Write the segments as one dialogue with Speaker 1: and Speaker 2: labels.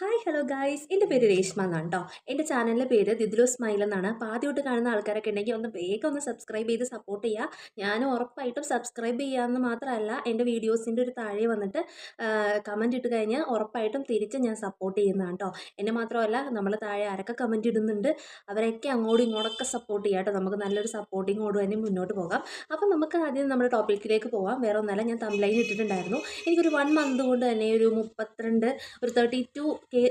Speaker 1: Hi hello guys എന്റെ പേര് രേഷ്മ എന്നാണ് കേട്ടോ എന്റെ ചാനലിന്റെ പേര് ദിദ്ലു സ്മൈൽ എന്നാണ്. ആദ്യമായിട്ട് കാണുന്ന ആൾക്കാരൊക്കെ ഉണ്ടെങ്കിൽ ഒന്ന് വേഗം ഒന്ന് സബ്സ്ക്രൈബ് ചെയ്ത് സപ്പോർട്ട് ചെയ്യുക ഞാൻ ഉറപ്പായിട്ടും സബ്സ്ക്രൈബ് ചെയ്യാമെന്ന് മാത്രമല്ല എന്റെ വീഡിയോസിന്റെ ഒരു താഴെ വന്നിട്ട് കമന്റ് ഇട്ട് കഴിഞ്ഞാൽ ഉറപ്പായിട്ടും തിരിച്ച് ഞാൻ സപ്പോർട്ട് ചെയ്യുന്നതാണ് കേട്ടോ എന്നെ മാത്രമല്ല നമ്മൾ താഴെ ആരൊക്കെ കമന്റ് ഇടുന്നുണ്ട് അവരൊക്കെ അങ്ങോട്ടും ഇങ്ങോട്ടൊക്കെ സപ്പോർട്ട് ചെയ്യാം കേട്ടോ നമുക്ക് നല്ലൊരു സപ്പോർട്ടിങ്ങോട് തന്നെ മുന്നോട്ട് പോകാം. അപ്പം നമുക്ക് ആദ്യം നമ്മുടെ ടോപ്പിക്കിലേക്ക് പോകാം വേറെ ഒന്നല്ല ഞാൻ തംലൈൻ ഇട്ടിട്ടുണ്ടായിരുന്നു. എനിക്കൊരു വൺ മന്ത് കൊണ്ട് തന്നെ ഒരു മുപ്പത്തിരണ്ട് ഒരു thirty two K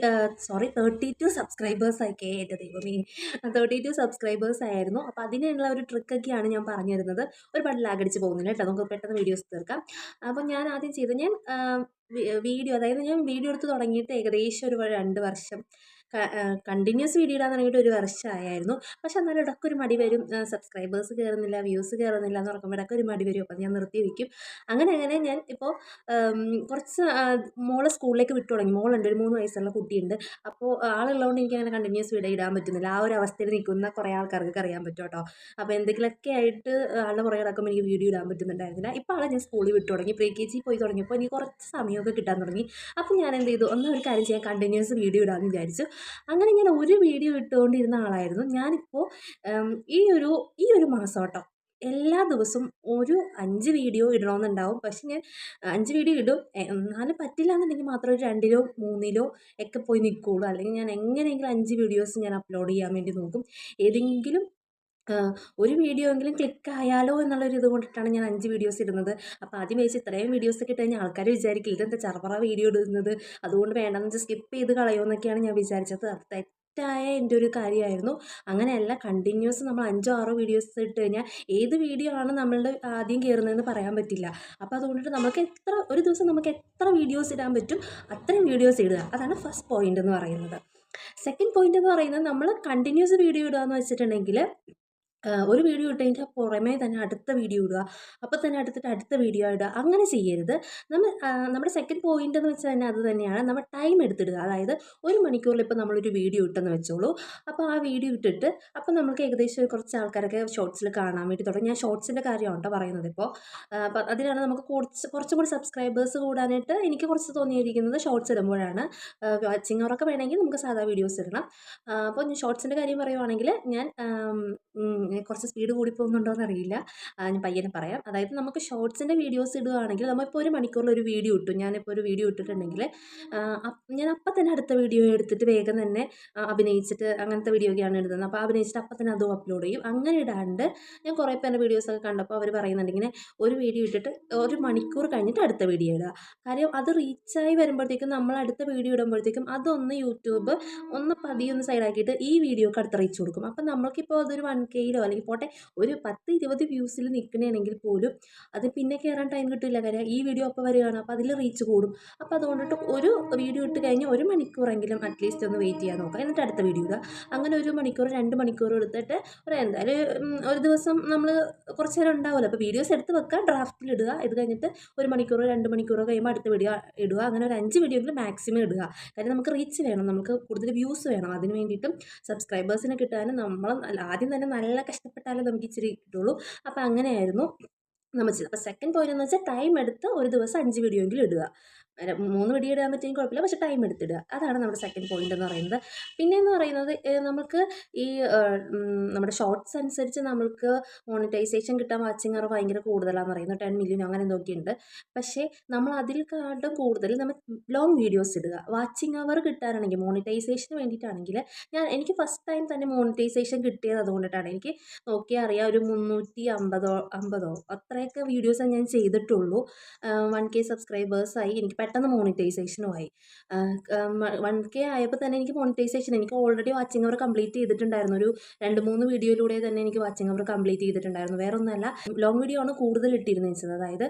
Speaker 1: sorry thirty two subscribers ആയി കെ എന്റെ ദൈവമേ. തേർട്ടി ടു സബ്സ്ക്രൈബേഴ്സ് ആയിരുന്നു അപ്പോൾ അതിനുള്ള ഒരു ട്രിക്കൊക്കെയാണ് ഞാൻ പറഞ്ഞു തരുന്നത്. ഒരുപാട് ലാഗടിച്ച് പോകുന്നില്ല കേട്ടോ. നമുക്ക് പെട്ടെന്ന് വീഡിയോസ് തീർക്കാം. അപ്പോൾ ഞാൻ ആദ്യം ചെയ്ത് ഞാൻ വീഡിയോ അതായത് ഞാൻ വീഡിയോ എടുത്ത് തുടങ്ങിയിട്ട് ഏകദേശം ഒരു രണ്ട് വർഷം കണ്ടിന്യൂസ് വീഡിയോ ഇടാൻ തുടങ്ങിയിട്ട് ഒരു വർഷമായിരുന്നു പക്ഷെ എന്നാലും ഇടയ്ക്ക് ഒരു മടി വരും. സബ്സ്ക്രൈബേഴ്സ് കയറുന്നില്ല വ്യൂസ് കയറുന്നില്ല എന്ന് പറയുമ്പോൾ ഇടയ്ക്ക് ഒരു മടി വരും. അപ്പം ഞാൻ നിർത്തി വയ്ക്കും. അങ്ങനെ അങ്ങനെ ഞാൻ ഇപ്പോൾ കുറച്ച് മോളെ സ്കൂളിലേക്ക് വിട്ടു തുടങ്ങി. മോളുണ്ട് ഒരു മൂന്ന് വയസ്സുള്ള കുട്ടിയുണ്ട്. അപ്പോൾ ആളുള്ളതുകൊണ്ട് എനിക്ക് അങ്ങനെ കണ്ടിന്യൂസ് വീഡിയോ ഇടാൻ പറ്റുന്നില്ല. ആ ഒരു അവസ്ഥയിൽ നിൽക്കുന്ന കുറേ ആൾക്കാർക്ക് അറിയാൻ പറ്റും കേട്ടോ. അപ്പോൾ എന്തെങ്കിലുമൊക്കെ ആയിട്ട് ആളുടെ പുറകെ കിടക്കുമ്പോൾ എനിക്ക് വീഡിയോ ഇടാൻ പറ്റുന്നുണ്ടായിരുന്നില്ല. ഇപ്പോൾ ആളെ ഞാൻ സ്കൂളിൽ വിട്ടു തുടങ്ങി. പ്രീ കെ ജി പോയി തുടങ്ങിയപ്പോൾ എനിക്ക് കുറച്ച് സമയമൊക്കെ കിട്ടാൻ തുടങ്ങി. അപ്പോൾ ഞാൻ എന്ത് ചെയ്തു? ഒന്ന് ഒരു കാര്യം ചെയ്യാൻ കണ്ടിന്യൂസ് വീഡിയോ ഇടാമെന്ന് വിചാരിച്ചു. അങ്ങനെ ഞാൻ ഒരു വീഡിയോ ഇട്ടുകൊണ്ടിരുന്ന ആളായിരുന്നു. ഞാനിപ്പോൾ ഈ ഒരു ഈ ഒരു മാസം കേട്ടോ എല്ലാ ദിവസവും ഒരു അഞ്ച് വീഡിയോ ഇടണമെന്നുണ്ടാവും പക്ഷെ ഞാൻ അഞ്ച് വീഡിയോ ഇടും. എന്നാലും പറ്റില്ല എന്നുണ്ടെങ്കിൽ മാത്രം ഒരു രണ്ടിലോ മൂന്നിലോ ഒക്കെ പോയി നിൽക്കുകയുള്ളൂ അല്ലെങ്കിൽ ഞാൻ എങ്ങനെയെങ്കിലും അഞ്ച് വീഡിയോസ് ഞാൻ അപ്ലോഡ് ചെയ്യാൻ വേണ്ടി നോക്കും. ഏതെങ്കിലും ഒരു വീഡിയോ എങ്കിലും ക്ലിക്ക് ആയാലോ എന്നുള്ളൊരു ഇത് കൊണ്ടിട്ടാണ് ഞാൻ അഞ്ച് വീഡിയോസ് ഇടുന്നത്. അപ്പോൾ ആദ്യം വെച്ച് ഇത്രയും വീഡിയോസ് ഒക്കെ ഇട്ട് കഴിഞ്ഞാൽ ആൾക്കാർ വിചാരിക്കില്ല ഇതെന്താ ചറപറ വീഡിയോ ഇടുന്നത്? അതുകൊണ്ട് വേണ്ടെന്ന് വെച്ചാൽ സ്കിപ്പ് ചെയ്ത് കളയുമെന്നൊക്കെയാണ് ഞാൻ വിചാരിച്ചത്. അത് തെറ്റായ എന്റെ ഒരു കാര്യമായിരുന്നു. അങ്ങനെയല്ല കണ്ടിന്യൂസ് നമ്മൾ അഞ്ചോ ആറോ വീഡിയോസ് ഇട്ട് കഴിഞ്ഞാൽ ഏത് വീഡിയോ ആണ് നമ്മളുടെ ആദ്യം കയറുന്നതെന്ന് പറയാൻ പറ്റില്ല. അപ്പോൾ അതുകൊണ്ടിട്ട് നമുക്ക് എത്ര ഒരു ദിവസം നമുക്ക് എത്ര വീഡിയോസ് ഇടാൻ പറ്റും അത്രയും വീഡിയോസ് ഇടുക. അതാണ് ഫസ്റ്റ് പോയിന്റ് എന്ന് പറയുന്നത്. സെക്കൻഡ് പോയിന്റ് എന്ന് പറയുന്നത് നമ്മൾ കണ്ടിന്യൂസ് വീഡിയോ ഇടുക എന്ന് വെച്ചിട്ടുണ്ടെങ്കിൽ ഒരു വീഡിയോ ഇട്ട് കഴിഞ്ഞാൽ പുറമേ തന്നെ അടുത്ത വീഡിയോ ഇടുക അപ്പോൾ തന്നെ അടുത്തിട്ട് അടുത്ത വീഡിയോ ഇടുക അങ്ങനെ ചെയ്യരുത്. നമ്മൾ നമ്മുടെ സെക്കൻഡ് പോയിന്റ് എന്ന് വെച്ചാൽ തന്നെ അത് തന്നെയാണ്. നമ്മൾ ടൈം എടുത്തിടുക. അതായത് ഒരു മണിക്കൂറിൽ ഇപ്പോൾ നമ്മളൊരു വീഡിയോ ഇട്ടെന്ന് വെച്ചോളൂ. അപ്പോൾ ആ വീഡിയോ ഇട്ടിട്ട് അപ്പോൾ നമുക്ക് ഏകദേശം കുറച്ച് ആൾക്കാരൊക്കെ ഷോർട്സിൽ കാണാൻ വേണ്ടി തുടങ്ങി. ഞാൻ ഷോർട്സിന്റെ കാര്യമാണ് പറയുന്നത് ഇപ്പോൾ അപ്പോൾ അതിനാണ് നമുക്ക് കുറച്ച് കുറച്ചും കൂടി സബ്സ്ക്രൈബേഴ്സ് കൂടാനായിട്ട് എനിക്ക് കുറച്ച് തോന്നിയിരിക്കുന്നത് ഷോർട്സ് ഇടുമ്പോഴാണ്. വാച്ചിങ് അവറൊക്കെ വേണമെങ്കിൽ നമുക്ക് സാധാ വീഡിയോസ് ഇടണം. അപ്പോൾ ഞാൻ ഷോർട്സിന്റെ കാര്യം പറയുവാണെങ്കിൽ ഞാൻ കുറച്ച് സ്പീഡ് കൂടി പോകുന്നുണ്ടോ എന്നറിയില്ല. ഞാൻ പയ്യനെ പറയാം. അതായത് നമുക്ക് ഷോർട്സിന്റെ വീഡിയോസ് ഇടുകയാണെങ്കിൽ നമ്മളിപ്പോൾ ഒരു മണിക്കൂറിൽ ഒരു വീഡിയോ ഇട്ടു. ഞാനിപ്പോൾ ഒരു വീഡിയോ ഇട്ടിട്ടുണ്ടെങ്കിൽ ഞാൻ അപ്പം തന്നെ അടുത്ത വീഡിയോ എടുത്തിട്ട് വേഗം തന്നെ അഭിനയിച്ചിട്ട് അങ്ങനത്തെ വീഡിയോ ഒക്കെയാണ് ഇടുന്നത്. അപ്പോൾ അഭിനയിച്ചിട്ട് അപ്പം തന്നെ അതും അപ്ലോഡ് ചെയ്യും. അങ്ങനെ ഇടാണ്ട് ഞാൻ കുറേ പേരുടെ വീഡിയോസൊക്കെ കണ്ടപ്പോൾ അവർ പറയുന്നുണ്ട് ഇങ്ങനെ ഒരു വീഡിയോ ഇട്ടിട്ട് ഒരു മണിക്കൂർ കഴിഞ്ഞിട്ട് അടുത്ത വീഡിയോ ഇടുക. കാര്യം അത് റീച്ചായി വരുമ്പോഴത്തേക്കും നമ്മൾ അടുത്ത വീഡിയോ ഇടുമ്പോഴത്തേക്കും അതൊന്ന് യൂട്യൂബ് ഒന്ന് പതിയൊന്ന് സൈഡാക്കിയിട്ട് ഈ വീഡിയോക്ക് അടുത്ത് റീച്ച് കൊടുക്കും. അപ്പം നമ്മൾക്കിപ്പോൾ അതൊരു വൺ കെയിലോ അല്ലെങ്കിൽ പോട്ടെ ഒരു പത്ത് ഇരുപത് വ്യൂസിൽ നിൽക്കണമെങ്കിൽ പോലും അത് പിന്നെ കയറാൻ ടൈം കിട്ടില്ല കാര്യം. ഈ വീഡിയോ അപ്പോൾ വരികയാണ് അപ്പോൾ അതിൽ റീച്ച് കൂടും. അപ്പോൾ അതുകൊണ്ടിട്ട് ഒരു വീഡിയോ ഇട്ട് കഴിഞ്ഞ് ഒരു മണിക്കൂറെങ്കിലും അറ്റ്ലീസ്റ്റ് ഒന്ന് വെയിറ്റ് ചെയ്യാൻ നോക്കാം. എന്നിട്ട് അടുത്ത വീഡിയോ ഇടുക. അങ്ങനെ ഒരു മണിക്കൂർ രണ്ട് മണിക്കൂർ എടുത്തിട്ട് ഒരു എന്തായാലും ഒരു ദിവസം നമ്മൾ കുറച്ച് നേരം ഉണ്ടാവുമല്ലോ. അപ്പോൾ വീഡിയോസ് എടുത്ത് വെക്കുക ഡ്രാഫ്റ്റിൽ ഇടുക. ഇത് കഴിഞ്ഞിട്ട് ഒരു മണിക്കൂറോ രണ്ട് മണിക്കൂറോ കഴിയുമ്പോൾ അടുത്ത വീഡിയോ ഇടുക. അങ്ങനെ ഒരു അഞ്ച് വീഡിയോയിൽ മാക്സിമം ഇടുക. കാര്യം നമുക്ക് റീച്ച് വേണം. നമുക്ക് കൂടുതൽ വ്യൂസ് വേണം. അതിന് വേണ്ടിയിട്ടും സബ്സ്ക്രൈബേഴ്സിനെ കിട്ടാനും നമ്മൾ ആദ്യം തന്നെ നല്ല കഷ്ടപ്പെട്ടാലേ നമുക്ക് ഇച്ചിരി കിട്ടുള്ളൂ. അപ്പോൾ അങ്ങനെയായിരുന്നു നമ്മൾ ചെയ്തത്. അപ്പോൾ സെക്കൻഡ് പോയിന്റ് എന്ന് വെച്ചാൽ ടൈം എടുത്ത് ഒരു ദിവസം അഞ്ച് വീഡിയോ എങ്കിലും ഇടുക. മൂന്ന് വീഡിയോ ഇടാൻ പറ്റിയെങ്കിൽ കുഴപ്പമില്ല. പക്ഷേ ടൈം എടുത്തിടുക. അതാണ് നമ്മുടെ സെക്കൻഡ് പോയിന്റ് എന്ന് പറയുന്നത്. പിന്നെ എന്ന് പറയുന്നത് നമുക്ക് ഈ നമ്മുടെ ഷോർട്സ് അനുസരിച്ച് നമുക്ക് മോണിറ്റൈസേഷൻ കിട്ടാൻ വാച്ചിങ് അവർ ഭയങ്കര കൂടുതലാണെന്ന് പറയുന്നത് ടെൻ മില്യൺ അങ്ങനെ എന്തൊക്കെയുണ്ട് പക്ഷേ നമ്മൾ അതിൽ കാട്ടും കൂടുതൽ നമ്മൾ ലോങ് വീഡിയോസ് ഇടുക. വാച്ചിങ് അവർ കിട്ടാനാണെങ്കിൽ മോണിറ്റൈസേഷന് വേണ്ടിയിട്ടാണെങ്കിൽ ഞാൻ എനിക്ക് ഫസ്റ്റ് ടൈം തന്നെ മോണിറ്റൈസേഷൻ കിട്ടിയത് അതുകൊണ്ടിട്ടാണ്. എനിക്ക് നോക്കിയാൽ അറിയാം ഒരു മുന്നൂറ്റി അമ്പതോ അമ്പതോ അത്രയൊക്കെ വീഡിയോസ് ഞാൻ ചെയ്തിട്ടുള്ളൂ. വൺ കെ സബ്സ്ക്രൈബേഴ്സായി എനിക്ക് പെട്ടെന്ന് മോണിറ്റൈസേഷനും ആയി വൺ കെ ആയപ്പോൾ തന്നെ എനിക്ക് മോണിറ്റൈസേഷൻ എനിക്ക് ഓൾറെഡി വാച്ചിങ് അവർ കംപ്ലീറ്റ് ചെയ്തിട്ടുണ്ടായിരുന്നു. ഒരു രണ്ട് മൂന്ന് വീഡിയോയിലൂടെ തന്നെ എനിക്ക് വാച്ചിങ് അവർ കംപ്ലീറ്റ് ചെയ്തിട്ടുണ്ടായിരുന്നു. വേറെ ഒന്നല്ല ലോങ് വീഡിയോ ആണ് കൂടുതൽ ഇട്ടിരുന്നത്. വെച്ചത് അതായത്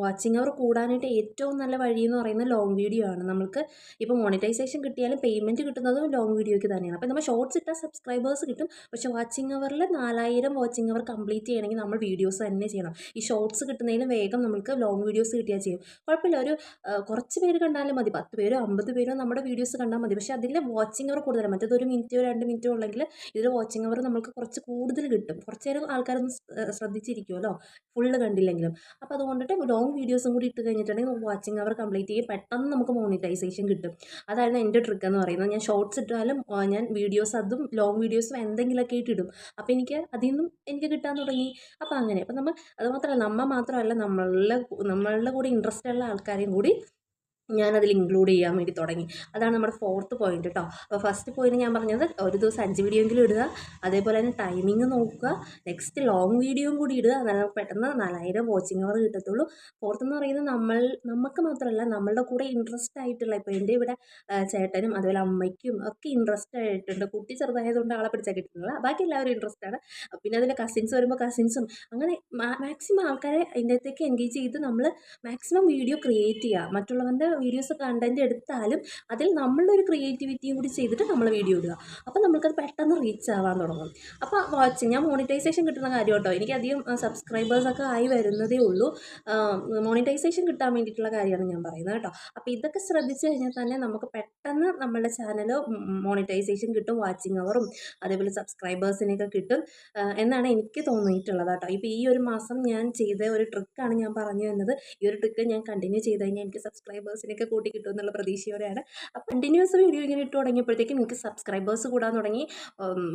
Speaker 1: വാച്ചിങ് അവർ കൂടാനായിട്ട് ഏറ്റവും നല്ല വഴി എന്ന് പറയുന്നത് ലോങ് വീഡിയോ ആണ്. നമുക്ക് ഇപ്പോൾ മോണിറ്റൈസേഷൻ കിട്ടിയാലും പേയ്മെന്റ് കിട്ടുന്നതും ലോങ് വീഡിയോയ്ക്ക് തന്നെയാണ്. അപ്പോൾ നമ്മൾ ഷോർട്സ് ഇട്ടാൽ സബ്സ്ക്രൈബേഴ്സ് കിട്ടും. പക്ഷേ വാച്ചിങ് അവറിൽ നാലായിരം വാച്ചിങ് അവർ കംപ്ലീറ്റ് ചെയ്യണമെങ്കിൽ നമ്മൾ വീഡിയോസ് തന്നെ ചെയ്യണം. ഈ ഷോർട്സ് കിട്ടുന്നതിന് വേഗം നമുക്ക് ലോങ് വീഡിയോസ് കിട്ടിയാൽ ചെയ്യും. കുഴപ്പമില്ല. ഒരു കുറച്ച് പേര് കണ്ടാലും മതി. പത്ത് പേരോ അമ്പത് പേരോ നമ്മുടെ വീഡിയോസ് കണ്ടാൽ മതി. പക്ഷേ അതിൽ വാച്ചിങ് അവർ കൂടുതലാണ്. മറ്റേത് ഒരു മിനിറ്റോ രണ്ട് മിനിറ്റോ ഉള്ളെങ്കിൽ ഇതിൽ വാച്ചിങ് അവർ നമുക്ക് കുറച്ച് കൂടുതൽ കിട്ടും. കുറച്ച് നേരം ആൾക്കാരൊന്നും ശ്രദ്ധിച്ചിരിക്കുമല്ലോ ഫുള്ള് കണ്ടില്ലെങ്കിലും. അപ്പോൾ അതുകൊണ്ടിട്ട് ലോങ് വീഡിയോസും കൂടി ഇട്ട് കഴിഞ്ഞിട്ടുണ്ടെങ്കിൽ വാച്ചിങ് അവർ കംപ്ലീറ്റ് ചെയ്യും. പെട്ടെന്ന് നമുക്ക് മോണിറ്റൈസേഷൻ കിട്ടും. അതായിരുന്നു എന്റെ ട്രിക്ക് എന്ന് പറയുന്നത്. ഞാൻ ഷോർട്സ് ഇട്ടാലും ഞാൻ വീഡിയോസ് അതും ലോങ് വീഡിയോസും എന്തെങ്കിലുമൊക്കെ ഇട്ടിടും അപ്പോൾ എനിക്ക് അതിൽ നിന്നും എനിക്ക് കിട്ടാൻ തുടങ്ങി. അപ്പോൾ അങ്ങനെ. അപ്പോൾ നമ്മൾ അത് മാത്രമല്ല നമ്മൾ മാത്രമല്ല നമ്മളുടെ നമ്മളുടെ കൂടെ ഇൻട്രസ്റ്റ് ഉള്ള ആൾക്കാരെയും കൂടി ഞാനതിൽ ഇൻക്ലൂഡ് ചെയ്യാൻ വേണ്ടി തുടങ്ങി. അതാണ് നമ്മുടെ ഫോർത്ത് പോയിന്റ് കേട്ടോ അപ്പോൾ ഫസ്റ്റ് പോയിന്റ് ഞാൻ പറഞ്ഞത് ഒരു ദിവസം അഞ്ച് വീഡിയോ എങ്കിലും ഇടുക അതേപോലെ തന്നെ ടൈമിങ് നോക്കുക നെക്സ്റ്റ് ലോങ് വീഡിയോയും കൂടി ഇടുക എന്നാലും നമുക്ക് പെട്ടെന്ന് നാലായിരം വാച്ചിങ് അവർ കിട്ടത്തുള്ളൂ. ഫോർത്ത് എന്ന് പറയുന്നത് നമ്മൾ നമുക്ക് മാത്രമല്ല നമ്മളുടെ കൂടെ ഇൻട്രസ്റ്റ് ആയിട്ടുള്ള ഇപ്പോൾ എന്റെ ഇവിടെ ചേട്ടനും അതുപോലെ അമ്മയ്ക്കും ഒക്കെ ഇൻട്രസ്റ്റ് ആയിട്ടുണ്ട്. കുട്ടി ചെറുതായതുകൊണ്ട് ആളെ പിടിച്ചാൽ കിട്ടുന്നില്ല ബാക്കി എല്ലാവരും ഇൻട്രസ്റ്റ് ആണ്. പിന്നെ അതിന്റെ കസിൻസ് വരുമ്പോൾ കസിൻസും അങ്ങനെ മാക്സിമം ആൾക്കാരെ അതിന്റെ അകത്തേക്ക് എൻഗേജ് ചെയ്ത് നമ്മൾ മാക്സിമം വീഡിയോ ക്രിയേറ്റ് ചെയ്യുക. മറ്റുള്ളവന്റെ വീഡിയോസ് കണ്ടന്റ് എടുത്താലും അതിൽ നമ്മളൊരു ക്രിയേറ്റിവിറ്റിയും കൂടി ചെയ്തിട്ട് നമ്മൾ വീഡിയോ ഇടുക. അപ്പോൾ നമുക്കത് പെട്ടെന്ന് റീച്ച് ആവാൻ തുടങ്ങും. അപ്പോൾ വാച്ച് ഞാൻ മോണിറ്റൈസേഷൻ കിട്ടുന്ന കാര്യം കേട്ടോ എനിക്കധികം സബ്സ്ക്രൈബേഴ്സൊക്കെ ആയി വരുന്നതേ ഉള്ളൂ. മോണിറ്റൈസേഷൻ കിട്ടാൻ വേണ്ടിയിട്ടുള്ള കാര്യമാണ് ഞാൻ പറയുന്നത് കേട്ടോ. അപ്പോൾ ഇതൊക്കെ ശ്രദ്ധിച്ചു കഴിഞ്ഞാൽ തന്നെ നമുക്ക് പെട്ടെന്ന് നമ്മുടെ ചാനൽ മോണിറ്റൈസേഷൻ കിട്ടും വാച്ചിങ് അവറും അതേപോലെ സബ്സ്ക്രൈബേഴ്സിനെയൊക്കെ കിട്ടും എന്നാണ് എനിക്ക് തോന്നിയിട്ടുള്ളത് കേട്ടോ. ഇപ്പോൾ ഈ ഒരു മാസം ഞാൻ ചെയ്ത ഒരു ട്രിക്കാണ് ഞാൻ പറഞ്ഞു തന്നത്. ഈ ഒരു ട്രിക്ക് ഞാൻ കണ്ടിന്യൂ ചെയ്ത് കഴിഞ്ഞാൽ എനിക്ക് സബ്സ്ക്രൈബേഴ്സിനൊക്കെ കൂട്ടി കിട്ടും എന്നുള്ള പ്രതീക്ഷയോടെയാണ് അപ്പോൾ കണ്ടിന്യൂസ് വീഡിയോ ഇങ്ങനെ ഇട്ട് തുടങ്ങിയപ്പോഴത്തേക്കും എനിക്ക് സബ്സ്ക്രൈബേഴ്സ് കൂടാൻ തുടങ്ങി.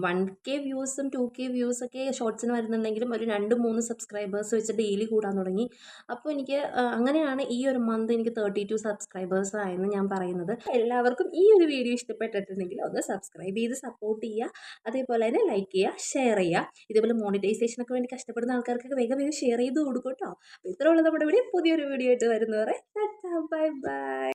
Speaker 1: വൺ കെ വ്യൂസും ടു കെ വ്യൂസൊക്കെ ഷോർട്സിന് വരുന്നുണ്ടെങ്കിലും ഒരു രണ്ട് മൂന്ന് സബ്സ്ക്രൈബേഴ്സ് വെച്ച് ഡെയിലി കൂടാൻ തുടങ്ങി. അപ്പോൾ എനിക്ക് അങ്ങനെയാണ് ഈ ഒരു മന്ത് എനിക്ക് തേർട്ടി ടു സബ്സ്ക്രൈബേഴ്സ് ആയെന്ന് ഞാൻ പറയുന്നത്. എല്ലാവർക്കും ഈ ഒരു വീഡിയോ ഇഷ്ടപ്പെട്ടിട്ടുണ്ടെങ്കിൽ ഒന്ന് സബ്സ്ക്രൈബ് ചെയ്ത് സപ്പോർട്ട് ചെയ്യുക. അതേപോലെ തന്നെ ലൈക്ക് ചെയ്യുക ഷെയർ ചെയ്യുക. ഇതേപോലെ മോണിറ്റൈസേഷനൊക്കെ വേണ്ടി കഷ്ടപ്പെടുന്ന ആൾക്കാർക്കൊക്കെ വേഗം വേഗം ഷെയർ ചെയ്ത് കൊടുക്കും കേട്ടോ. അപ്പോൾ ഇത്രയുള്ള നമ്മുടെ വീഡിയോ. പുതിയൊരു വീഡിയോ ആയിട്ട് വരുന്നവരെ Bye-bye.